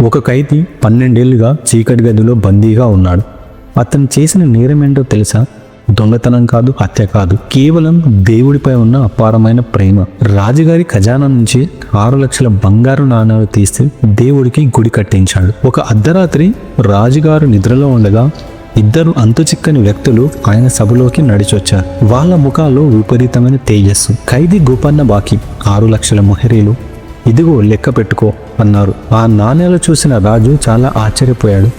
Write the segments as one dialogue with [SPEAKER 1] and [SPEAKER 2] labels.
[SPEAKER 1] ఒక ఖైదీ పన్నెండేళ్ళుగా చీకటి గదిలో బందీగా ఉన్నాడు. అతను చేసిన నేరమేంటో తెలుసా? దొంగతనం కాదు హత్య కాదు. కేవలం దేవుడిపై ఉన్న అపారమైన ప్రేమ. రాజుగారి ఖజానా నుంచి ఆరు లక్షల బంగారు నాణాలు తీసి దేవుడికి గుడి కట్టించాడు. ఒక అర్ధరాత్రి రాజుగారు నిద్రలో ఉండగా ఇద్దరు అంతుచిక్కని వ్యక్తులు ఆయన సభలోకి నడిచొచ్చారు. వాళ్ళ ముఖాల్లో విపరీతమైన తేజస్సు. ఖైదీ గోపన్న బాకి ఆరు లక్షల మొహరీలు. ఇదిగో లెక్క పెట్టుకో. అన్నారు. ఆ నాణేలు చూసిన రాజు చాలా ఆశ్చర్యపోయాడు.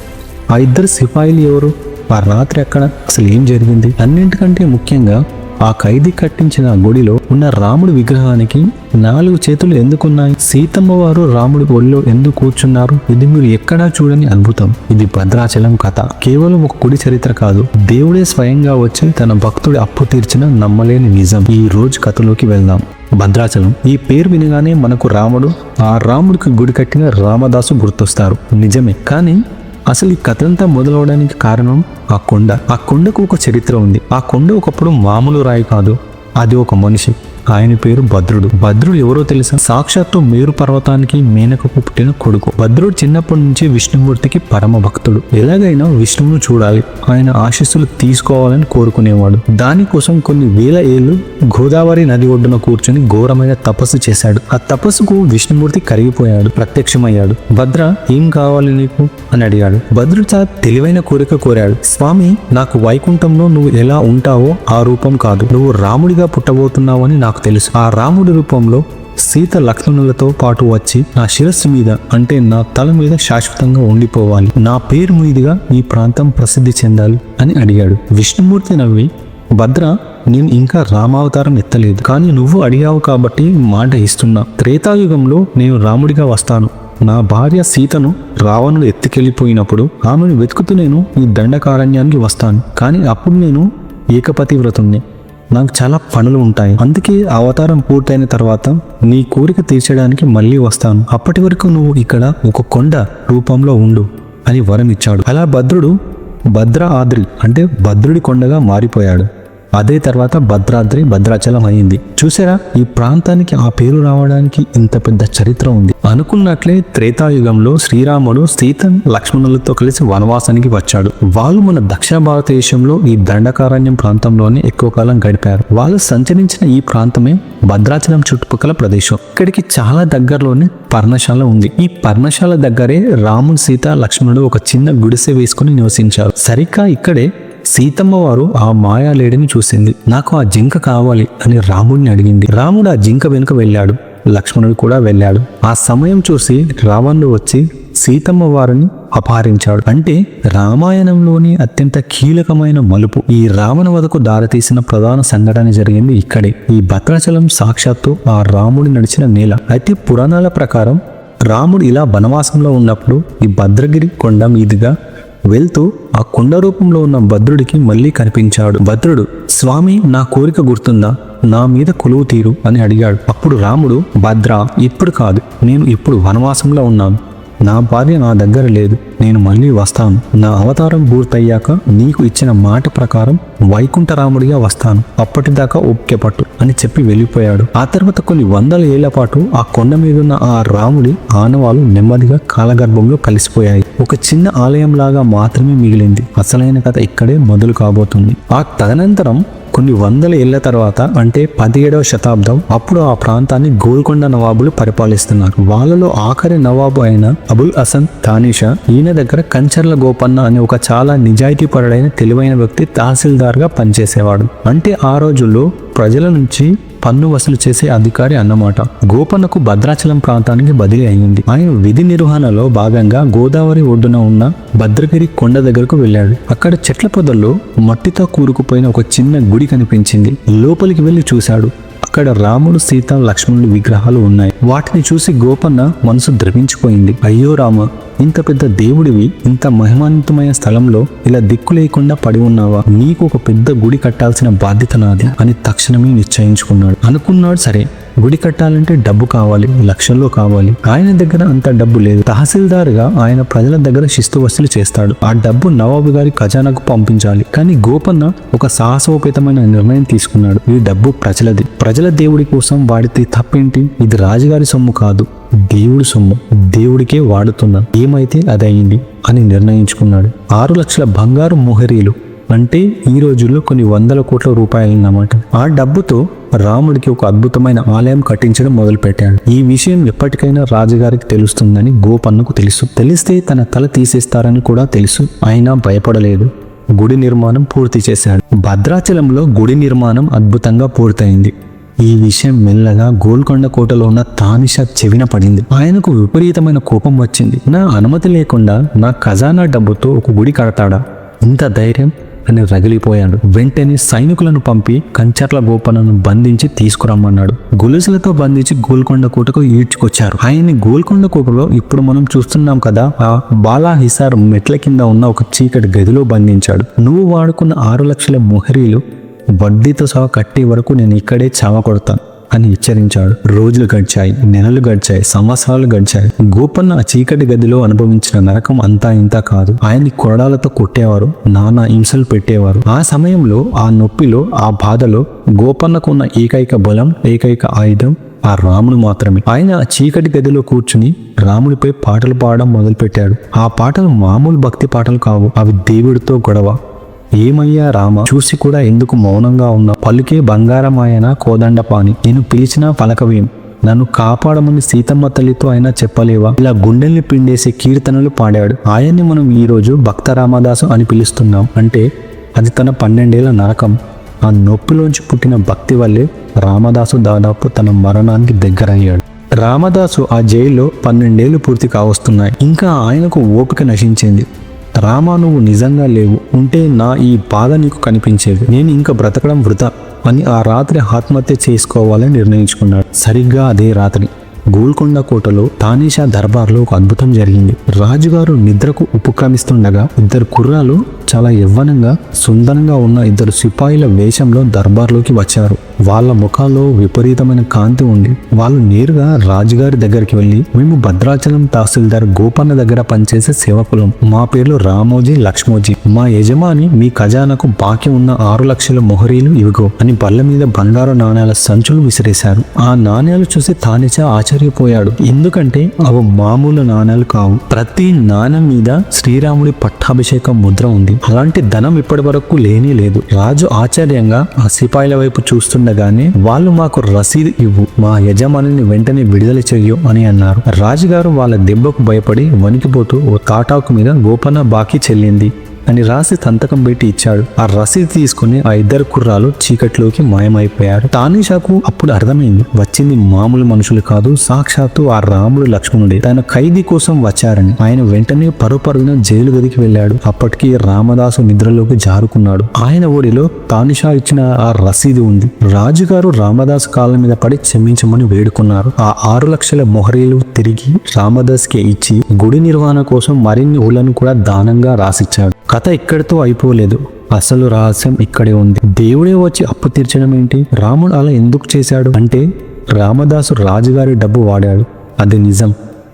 [SPEAKER 1] ఆ ఇద్దరు సిపాయిలు ఎవరు? ఆ రాత్రి ఎక్కడ అసలు ఏం జరిగింది? అన్నింటికంటే ముఖ్యంగా ఆ ఖైదీ కట్టించిన గుడిలో ఉన్న రాముడి విగ్రహానికి నాలుగు చేతులు ఎందుకున్నాయి? సీతమ్మ వారు రాముడి ఒళ్ళో ఎందుకు కూర్చున్నారు? ఇది మీరు ఎక్కడా చూడని అద్భుతం. ఇది భద్రాచలం కథ. కేవలం ఒక కుడి చరిత్ర కాదు. దేవుడే స్వయంగా వచ్చి తన భక్తుడి అప్పు తీర్చిన నమ్మలేని నిజం. ఈ రోజు కథలోకి వెళ్దాం. భద్రాచలం. ఈ పేరు వినగానే మనకు రాముడు ఆ రాముడికి గుడి కట్టిన రామదాసు గుర్తొస్తారు. నిజమే. కానీ అసలు ఈ కథంతా మొదలవడానికి కారణం ఆ కొండ. ఆ కొండకు ఒక చరిత్ర ఉంది. ఆ కొండ ఒకప్పుడు మామూలు రాయి కాదు. అది ఒక మనిషి. ఆయన పేరు భద్రుడు. భద్రుడు ఎవరో తెలుసా? సాక్షాత్తు మేరు పర్వతానికి మేనకకు పుట్టిన కొడుకు. భద్రుడు చిన్నప్పటి నుంచి విష్ణుమూర్తికి పరమ భక్తుడు ఎలాగైనా విష్ణువును చూడాలి. ఆయన ఆశీస్సులు తీసుకోవాలని కోరుకునేవాడు. దానికోసం కొన్ని వేల ఏళ్ళు గోదావరి నది ఒడ్డున కూర్చొని ఘోరమైన తపస్సు చేశాడు. ఆ తపస్సుకు విష్ణుమూర్తి కరిగిపోయాడు. ప్రత్యక్షమయ్యాడు. భద్ర ఏం కావాలి నీకు? అని అడిగాడు. భద్రుడు చాలా తెలివైన కోరిక కోరాడు. స్వామి నాకు వైకుంఠంలో నువ్వు ఎలా ఉంటావో ఆ రూపం కాదు. నువ్వు రాముడిగా పుట్టబోతున్నావని నాకు తెలుసు. ఆ రాముడి రూపంలో సీత లక్ష్మణులతో పాటు వచ్చి నా శిరస్సు మీద అంటే నా తల మీద శాశ్వతంగా ఉండిపోవాలి. నా పేరు మీదుగా ఈ ప్రాంతం ప్రసిద్ధి చెందాలి అని అడిగాడు. విష్ణుమూర్తి నవ్వి భద్ర నేను ఇంకా రామావతారం ఎత్తలేదు. కానీ నువ్వు అడిగావు కాబట్టి మాట ఇస్తున్నా. త్రేతాయుగంలో నేను రాముడిగా వస్తాను. నా భార్య సీతను రావణుడు ఎత్తుకెళ్ళిపోయినప్పుడు ఆమెను వెతుకుతూ నేను ఈ దండకారణ్యానికి వస్తాను. కానీ అప్పుడు నేను ఏకపతివ్రతుణ్ణి. నాకు చాలా పనులు ఉంటాయి. అందుకే అవతారం పూర్తయిన తర్వాత నీ కోరిక తీర్చడానికి మళ్ళీ వస్తాను. అప్పటి వరకు నువ్వు ఇక్కడ ఒక కొండ రూపంలో ఉండు అని వరం ఇచ్చాడు. అలా భద్రుడు భద్ర ఆద్రి అంటే భద్రుడి కొండగా మారిపోయాడు. అదే తర్వాత భద్రాద్రి భద్రాచలం అయింది. చూసారా? ఈ ప్రాంతానికి ఆ పేరు రావడానికి ఇంత పెద్ద చరిత్ర ఉంది. అనుకున్నట్లే త్రేతాయుగంలో శ్రీరాముడు సీత లక్ష్మణులతో కలిసి వనవాసానికి వచ్చాడు. వాళ్ళు మన దక్షిణ భారతదేశంలో ఈ దండకారణ్యం ప్రాంతంలోనే ఎక్కువ కాలం గడిపారు. వాళ్ళు సంచరించిన ఈ ప్రాంతమే భద్రాచలం చుట్టుపక్కల ప్రదేశం. ఇక్కడికి చాలా దగ్గరలోనే పర్ణశాల ఉంది. ఈ పర్ణశాల దగ్గరే రాముడు సీత లక్ష్మణుడు ఒక చిన్న గుడిసె వేసుకుని నివసించారు. సరిగ్గా ఇక్కడే సీతమ్మ వారు ఆ మాయాలేడిని చూసింది. నాకు ఆ జింక కావాలి అని రాముడిని అడిగింది. రాముడు ఆ జింక వెనుక వెళ్ళాడు. లక్ష్మణుడు కూడా వెళ్ళాడు. ఆ సమయం చూసి రావణుడు వచ్చి సీతమ్మ వారిని అపహరించాడు. అంటే రామాయణంలోని అత్యంత కీలకమైన మలుపు. ఈ రావణ వదకు దారితీసిన ప్రధాన సంఘటన జరిగింది ఇక్కడే. ఈ భద్రాచలం సాక్షాత్తు ఆ రాముడి నడిచిన నేల. అయితే పురాణాల ప్రకారం రాముడు ఇలా వనవాసంలో ఉన్నప్పుడు ఈ భద్రగిరి కొండ మీదుగా వెళ్తూ ఆ కుండ రూపంలో ఉన్న భద్రుడికి మళ్ళీ కనిపించాడు. భద్రుడు స్వామి నా కోరిక గుర్తుందా? నా మీద కొలువు తీరు అని అడిగాడు. అప్పుడు రాముడు భద్ర ఇప్పుడు కాదు. నేను ఇప్పుడు వనవాసంలో ఉన్నాను. నా భార్య నా దగ్గర లేదు నేను మళ్ళీ వస్తాను. నా అవతారం పూర్తయ్యాక నీకు ఇచ్చిన మాట ప్రకారం వైకుంఠరాముడిగా వస్తాను. అప్పటిదాకా ఓపిక పట్టు అని చెప్పి వెళ్ళిపోయాడు. ఆ తర్వాత కొన్ని వందల ఏళ్ళ పాటు ఆ కొండ మీదున్న ఆ రాముడి ఆనవాలు నెమ్మదిగా కాలగర్భంలో కలిసిపోయాయి. ఒక చిన్న ఆలయంలాగా మాత్రమే మిగిలింది. అసలైన కథ ఇక్కడే మొదలు కాబోతుంది. ఆ తదనంతరం కొన్ని వందల ఏళ్ళ తర్వాత అంటే పదిహేడవ శతాబ్దం అప్పుడు ఆ ప్రాంతాన్ని గోల్కొండ నవాబులు పరిపాలిస్తున్నారు. వాళ్ళలో ఆఖరి నవాబు అయిన అబుల్ హసన్ తానిషా ఈయన దగ్గర కంచర్ల గోపన్న అనే ఒక చాలా నిజాయితీపరుడైన తెలివైన వ్యక్తి తహసీల్దార్గా పనిచేసేవాడు. అంటే ఆ రోజుల్లో ప్రజల నుంచి పన్ను వసూలు చేసే అధికారి అన్నమాట. గోపన్నకు భద్రాచలం ప్రాంతానికి బదిలీ అయింది. ఆయన విధి నిర్వహణలో భాగంగా గోదావరి ఒడ్డున ఉన్న భద్రగిరి కొండ దగ్గరకు వెళ్ళాడు. అక్కడ చెట్ల పొదల్లో మట్టితో కూరుకుపోయిన ఒక చిన్న గుడి కనిపించింది. లోపలికి వెళ్ళి చూశాడు. అక్కడ రాముడు సీత లక్ష్మణుడు విగ్రహాలు ఉన్నాయి. వాటిని చూసి గోపన్న మనసు ద్రవించిపోయింది. అయ్యో రామ ఇంత పెద్ద దేవుడివి ఇంత మహిమాన్వితమైన స్థలంలో ఇలా దిక్కు లేకుండా పడి ఉన్నావా? నీకు ఒక పెద్ద గుడి కట్టాల్సిన బాధ్యత నాది అని తక్షణమే నిశ్చయించుకున్నాడు. అనుకున్నాడు సరే గుడి కట్టాలంటే డబ్బు కావాలి లక్షల్లో కావాలి. ఆయన దగ్గర అంత డబ్బు లేదు. తహసీల్దార్గా ఆయన ప్రజల దగ్గర శిస్తు వసూలు చేస్తాడు. ఆ డబ్బు నవాబు గారి ఖజానాకు పంపించాలి. కానీ గోపన్న ఒక సాహసోపేతమైన నిర్ణయం తీసుకున్నాడు. ఈ డబ్బు ప్రజలది. ప్రజల దేవుడి కోసం వాడితే తప్పేంటి? ఇది రాజుగారి సొమ్ము కాదు దేవుడి సొమ్ము దేవుడికే వాడుతున్నాను ఏమైతే అది అయింది అని నిర్ణయించుకున్నాడు. ఆరు లక్షల బంగారు మొహరీలు అంటే ఈ రోజుల్లో కొన్ని వందల కోట్ల రూపాయలన్నమాట ఆ డబ్బుతో రాముడికి ఒక అద్భుతమైన ఆలయం కట్టించడం మొదలుపెట్టాడు. ఈ విషయం ఎప్పటికైనా రాజుగారికి తెలుస్తుందని గోపన్నకు తెలుసు. తెలిస్తే తన తల తీసేస్తారని కూడా తెలుసు. అయినా భయపడలేదు. గుడి నిర్మాణం పూర్తి చేశాడు. భద్రాచలంలో గుడి నిర్మాణం అద్భుతంగా పూర్తయింది. ఈ విషయం మెల్లగా గోల్కొండ కోటలో ఉన్న తానిషా చెవిన పడింది. ఆయనకు విపరీతమైన కోపం వచ్చింది. నా అనుమతి లేకుండా నా ఖజానా డబ్బుతో ఒక గుడి కడతాడా? ఇంత ధైర్యం? అని రగిలిపోయాడు. వెంటనే సైనికులను పంపి కంచర్ల గోపనను బంధించి తీసుకురమ్మన్నాడు. గొలుసులతో బంధించి గోల్కొండ కోటకు ఈడ్చుకొచ్చారు. ఆయన్ని గోల్కొండ కోటలో ఇప్పుడు మనం చూస్తున్నాం కదా ఆ బాలా హిసార్ మెట్ల కింద ఉన్న ఒక చీకటి గదిలో బంధించాడు. నువ్వు వాడుకున్న ఆరు లక్షల మొహరీలు వడ్డీతో సహా కట్టే వరకు నేను ఇక్కడే చావ కొడతాను అని హెచ్చరించాడు. రోజులు గడిచాయి నెలలు గడిచాయి సంవత్సరాలు గడిచాయి. గోపన్న ఆ చీకటి గదిలో అనుభవించిన నరకం అంతా ఇంత కాదు. ఆయన్ని కొరడాలతో కొట్టేవారు నానా హింసలు పెట్టేవారు. ఆ సమయంలో ఆ నొప్పిలో ఆ బాధలో గోపన్నకు ఉన్న ఏకైక బలం ఏకైక ఆయుధం ఆ రాముడు మాత్రమే. ఆయన ఆ చీకటి గదిలో కూర్చుని రాముడిపై పాటలు పాడడం మొదలుపెట్టాడు. ఆ పాటలు మామూలు భక్తి పాటలు కావు అవి దేవుడితో గొడవ. ఏమయ్యా రామ? చూసి కూడా ఎందుకు మౌనంగా ఉన్నా పలుకే బంగారమాయన కోదండపాని నేను పిలిచినా పలకవేం? నన్ను కాపాడమని సీతమ్మ తల్లితో అయినా చెప్పలేవా? ఇలా గుండెల్ని పిండేసే కీర్తనలు పాడాడు. ఆయన్ని మనం ఈరోజు భక్త రామదాసు అని పిలుస్తున్నాం. అంటే అది తన పన్నెండేళ్ళ నరకం. ఆ నొప్పిలోంచి పుట్టిన భక్తి వల్లే రామదాసు దాదాపు తన మరణానికి దగ్గరయ్యాడు. రామదాసు ఆ జైల్లో పన్నెండేళ్ళు పూర్తి కావస్తున్నాయి. ఇంకా ఆయనకు ఓపిక నశించింది. రామా నువ్వు నిజంగా లేవు. ఉంటే నా ఈ బాధ నీకు కనిపించేది. నేను ఇంకా బ్రతకడం వృధా అని ఆ రాత్రి ఆత్మహత్య చేసుకోవాలని నిర్ణయించుకున్నాడు. సరిగ్గా అదే రాత్రి. గోల్కొండ కోటలో తానీషా దర్బార్లో ఒక అద్భుతం జరిగింది. రాజుగారు నిద్రకు ఉపక్రమిస్తుండగా ఇద్దరు కుర్రాలు చాలా యవ్వనంగా సుందరంగా ఉన్న ఇద్దరు సిపాయిల వేషంలో దర్బార్లోకి వచ్చారు. వాళ్ళ ముఖాల్లో విపరీతమైన కాంతి ఉండి వాళ్ళు నేరుగా రాజుగారి దగ్గరికి వెళ్ళి మేము భద్రాచలం తహసీల్దార్ గోపన్న దగ్గర పనిచేసే సేవకులం. మా పేర్లు రామోజీ లక్ష్మోజీ. మా యజమాని మీ ఖజానాకు బాకీ ఉన్న ఆరు లక్షల మొహరీలు ఇవిగో అని బల్ల మీద బంగారు నాణ్యాల సంచులు విసిరేశారు. ఆ నాణ్యాలు చూసి తానిచా ఆశ్చర్యపోయాడు. ఎందుకంటే అవి మామూలు నాణ్యాలు కావు. ప్రతి నాణం మీద శ్రీరాముడి పట్టాభిషేకం ముద్ర ఉంది. అలాంటి ధనం ఇప్పటి వరకు లేనే లేదు. రాజు ఆశ్చర్యంగా ఆ సిపాయిల వైపు చూస్తుండగానే వాళ్ళు మాకు రసీదు ఇవ్వు. మా యజమానిని వెంటనే విడుదల చెయ్యు అని అన్నారు. రాజుగారు వాళ్ళ దెబ్బకు భయపడి వణికిపోతూ ఓ తాటాకు మీద గోపన బాకీ చెల్లింది. అని రాసి సంతకం పెట్టి ఇచ్చాడు. ఆ రసీదు తీసుకుని ఆ ఇద్దరు కుర్రాలు చీకట్లోకి మాయమైపోయారు. తానీషాకు అప్పుడు అర్థమైంది వచ్చింది మామూలు మనుషులు కాదు సాక్షాత్తు ఆ రాముడు లక్ష్మణుడే. తన ఖైదీ కోసం వచ్చారని. ఆయన వెంటనే పరుపరుగున జైలు గదికి వెళ్ళాడు. అప్పటికి రామదాసు నిద్రలోకి జారుకున్నాడు. ఆయన ఒడిలో తానిషా ఇచ్చిన ఆ రసీదు ఉంది. రాజుగారు రామదాసు కాళ్ళ మీద పడి క్షమించమని వేడుకున్నారు. ఆ ఆరు లక్షల మొహరీలు తిరిగి రామదాస్కి ఇచ్చి గుడి నిర్వహణ కోసం మరిన్ని ఊళ్ళను కూడా దానంగా రాసిచ్చాడు. కథ ఇక్కడితో అయిపోలేదు. అసలు రహస్యం ఇక్కడే ఉంది. దేవుడే వచ్చి అప్పు తీర్చడం ఏంటి? రాముడు అలా ఎందుకు చేశాడు? అంటే రామదాసు రాజుగారి డబ్బు వాడాడు. అది నిజం.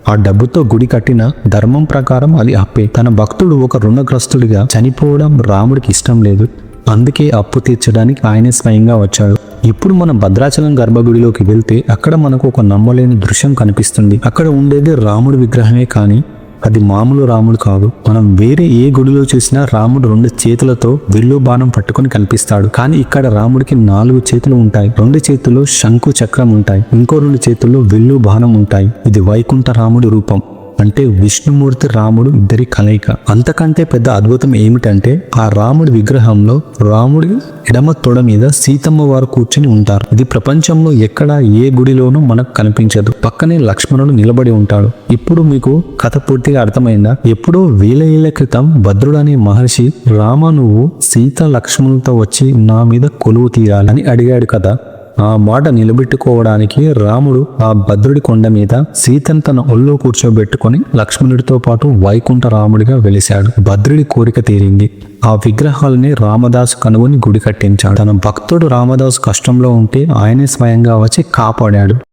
[SPEAKER 1] ఆ డబ్బుతో గుడి కట్టిన ధర్మం ప్రకారం అది అప్పే. తన భక్తుడు ఒక రుణగ్రస్తుడిగా చనిపోవడం రాముడికి ఇష్టం లేదు. అందుకే అప్పు తీర్చడానికి ఆయనే స్వయంగా వచ్చాడు. ఇప్పుడు మనం భద్రాచలం గర్భగుడిలోకి వెళ్తే అక్కడ మనకు ఒక నమ్మలేని దృశ్యం కనిపిస్తుంది. అక్కడ ఉండేది రాముడి విగ్రహమే కానీ అది మామూలు రాముడు కాదు. మనం వేరే ఏ గుడిలో చూసినా రాముడు రెండు చేతులతో విల్లు బాణం పట్టుకొని కనిపిస్తాడు. కానీ ఇక్కడ రాముడికి నాలుగు చేతులు ఉంటాయి. రెండు చేతుల్లో శంకు చక్రం ఉంటాయి. ఇంకో రెండు చేతుల్లో విల్లు బాణం ఉంటాయి. ఇది వైకుంఠ రాముడి రూపం. అంటే విష్ణుమూర్తి రాముడు ఇద్దరి కలయిక. అంతకంటే పెద్ద అద్భుతం ఏమిటంటే ఆ రాముడి విగ్రహంలో రాముడి ఎడమ తొడ మీద సీతమ్మ వారు కూర్చుని ఉంటారు. ఇది ప్రపంచంలో ఎక్కడ ఏ గుడిలోనూ మనకు కనిపించదు. పక్కనే లక్ష్మణుడు నిలబడి ఉంటాడు. ఇప్పుడు మీకు కథ పూర్తిగా అర్థమైందా? ఎప్పుడో వేల ఏళ్ళ క్రితం భద్రుడు అనే మహర్షి రామ నువ్వు సీత లక్ష్మణులతో వచ్చి నా మీద కొలువు తీరాలని అడిగాడు కదా. ఆ మాట నిలబెట్టుకోవడానికి రాముడు ఆ భద్రుడి కొండ మీద సీతను తన ఒళ్ళో కూర్చోబెట్టుకొని లక్ష్మణుడితో పాటు వైకుంఠ రాముడిగా వెలిశాడు. భద్రుడి కోరిక తీరింది. ఆ విగ్రహాలని రామదాసు కనుగొని గుడి కట్టించాడు. తన భక్తుడు రామదాసు కష్టంలో ఉంటే ఆయనే స్వయంగా వచ్చి కాపాడాడు.